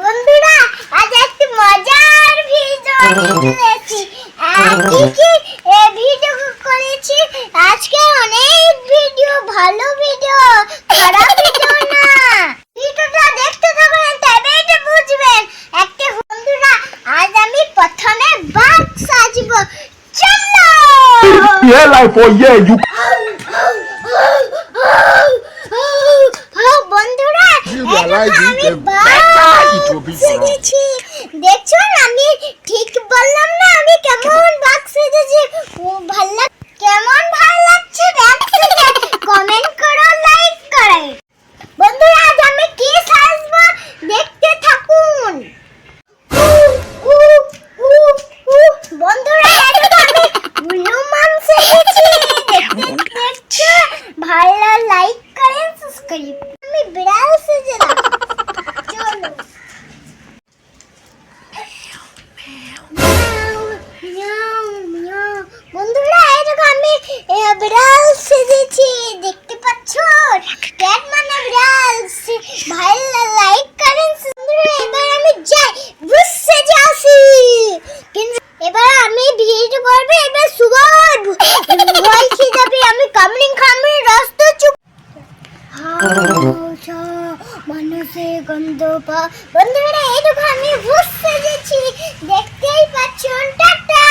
বন্ধুরা আজ একটি মজার ভিডিও নিয়েছি কি কি এ ভিডিও করেছি? আজকে অনেক ভিডিও ভালো ভিডিও খারাপ ভিডিও না। ভিডিওটা দেখতে থাকুন তবে এটা বুঝবেন। একটা বন্ধুরা আজ আমি প্রথমে বাঘ সাজবো। চলো! Yeah, like for yeah, you বন্ধুরা এই দেখো আমি বাঘ it will be for us. দেখছ আমি? ঠিক বললাম না আমি কেমন বাঘ সেজেছি? ও ভালো কেমন ভালো লাগছে কমেন্ট করো লাইক করো। বন্ধুরা আজ আমি কি সাজবো? দেখতে থাকুন। বন্ধুরা হনুমান সেজেছি। দেখছ ভালো লাইক করেন সাবস্ক্রাইব আমি বিড়াল সেজেলাম বিড়াল সেজেছি, দেখতে পাচ্ছ? ক্যাট মানে বিড়াল। ভালো লাইক করেন বন্ধুরা এবার আমি যাই। বুঝ সেজে আসি কিন্তু এবার আমি ভিড় করবে, এবার সুবর বলছি খেয়ে যাবে। আমি কামড়িং খামড়িং রস্ত চুপ। মানুষে গন্ধ পা। বন্ধুরা এই আমি বুঝতে সেজেছি দেখতেই পাচ্ছ, টাটা।